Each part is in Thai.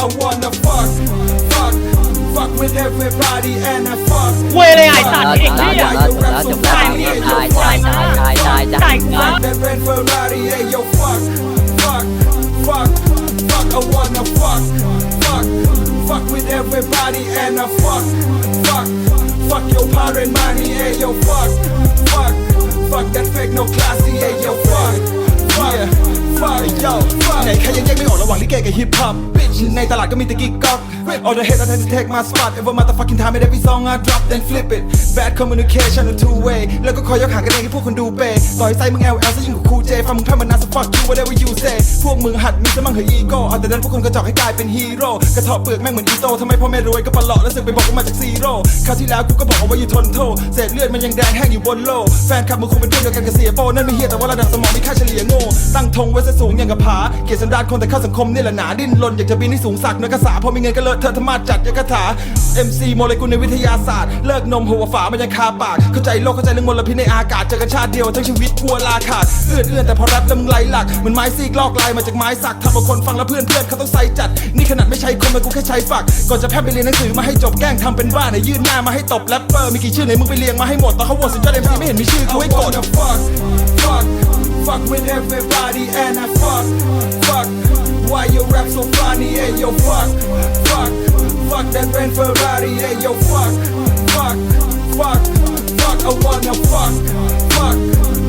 I wanna fuck fuck fuck with everybody and I fuck เว้ยเลยไอ้สัตว์ไอ้จบเหี้ยแล้วจบแล้วจบแล้วตายตายตายตายตายตายจ่ายเงิน that red Ferrari hey yo fuck fuck fuck fuck I wanna fuck fuck fuck with everybody and I fuck fuck fuck your parent money hey yo fuck fuck yo ไหนใครยังแยกไม่ออกระหว่างลิเกกับฮิปฮอปในตลาดก็มีแต่กิ๊กก๊อก All the hate I tend to take my spot Every motherfucking time and every song I drop then flip it Bad communication a two way แล้วก็คอยยกหางกันเองให้พวกคนดูเปต่อยไซมึง LL ซะยิ่งกว่าครูเจฟังมึงแพ้มันนานส fuck you whatever you say พวกมึงหัดมีสมั่งเหออีโก้เอาแต่นั้นพวกคนกระจอกให้กลายเป็นฮีโร่กระเทาะเปลือกแม่งเหมือนอีโต้ทำไมพ่อแม่รวยก็ปลเลาะแล้วสึกไปบอกว่ามาจากซีโร่คราวที่แล้วกูก็บอกเอาไว้อยู่ทนโทษเศษเลือดมันยังแดงแห้งอยู่บนโลกแฟนคลับมึงคงเป็นเพื่อนเดียวกันกับเสียโป้นั่นไม่เฮียแต่ว่าระดับสมองมีค่าเฉลี่ยโง่ตั้งธงไว้ซะสูงอย่างกับผาเกียรติสันดานคนแต่เข้าสังคมนี่แหละหนาดิ้นรนอยากจะบินให้สูงสักเนื้อกระสาพอมีเงินก็เลอะเทอะธรรมาจัดยังกถา MC โมเลกุลในวิทยาศาสตร์ เลิกนมหัวฝามันยังคาปาก เข้าใจโลกเข้าใจเรื่องมลพิษในอากาศเจอกันชาติเดียวทั้งชีวิตกลัวลาขาดเอื้อนเอื้อนแต่พอแรปแล้วมึงไหลหลักเหมือนไม้ซีกลอกลายมาจากไม้สักทำเอาคนฟังแล้วเพื่อนเพื่อนเขาต้องใส่จัด นี่ขนาดไม่ใช่คนมันกูแค่ใช้ฝักก่อนจะแพร่ไปเรียนหนังสือมาให้จบแกล้งทำเป็นบ้าไหนยื่นหน้ามาให้ตบแรปเปอร์มีกี่ชื่อไหนมึงไปเรียงมาให้หมดตอนเขาโหวตสุดยอดเอ็มซีไม่เห็นมีชื่อกูให้กด fuck, fuck, fuck with everybody and I fuck, fuck. Why you rap so funny? Hey yo, fuck, fuck, fuck that red Ferrari. Hey yo, fuck, fuck, fuck, fuck. I wanna fuck, fuck,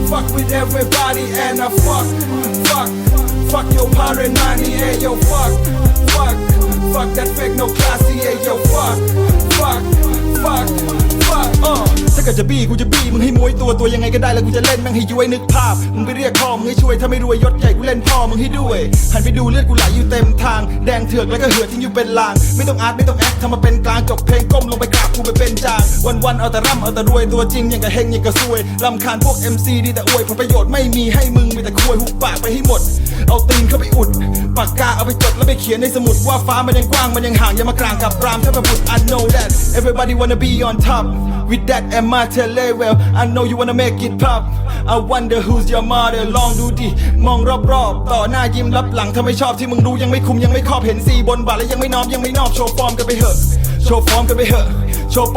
fuck with everybody and I fuck, fuck, fuck your money. Hey yo, fuck, fuck, fuck that fake no classy. Hey yo, fuck, fuck, fuck, fuck. Uh. ถ้าเกิดจะบี้กูจะบี้มึงให้มวยตัวตัวยังไงก็ได้แล้วกูจะเล่นแม่งให้ย้วยนึกภาพมึงไปเรียกพ่อมึงให้ช่วยถ้าไม่รวยยศใหญ่กูเล่นพ่อมึงให้ด้วยหันไปดูเลือดกูไหลอยู่เต็มทางแดงเถือกแล้วก็เหือดทิ้งอยู่เป็นลาง ไม่ต้องอาร์ตไม่ต้องแอคทำมาเป็นกลางจบเพลงก้มลงไปกราบกูไปเป็นจางวันวันๆเอาแต่ร่ำเอาแต่รวยตัวจริงอย่างกับเฮงอย่างกับซวยลำคาญพวก MC ดีแต่อวยผลประโยชน์ไม่มีให้มึงมีแต่ควยหุบปากไปให้หมด เอาตีนเข้าไปอุดปากกาเอาไปจดแล้วไปเขียนในสมุดว่าฟ้ามันยังกว้างมันยังห่างอย่ามากลางกับรามถ้ามาบุตร I know that everybody wanna be on top with that and my tele well I know you wanna make it pop I wonder who's your mother ลองดูดิ มองรอบๆ ต่อหน้ายิ้มรับหลังถ้าไม่ชอบที่มึงรู้ยังไม่คุมยังไม่ครอบเห็นสีบนบาทและยังไม่น้อมยังไม่นอบโชว์ฟอร์มกันไปเหอะ โชว์ฟอร์มกันไปเหอะโชว์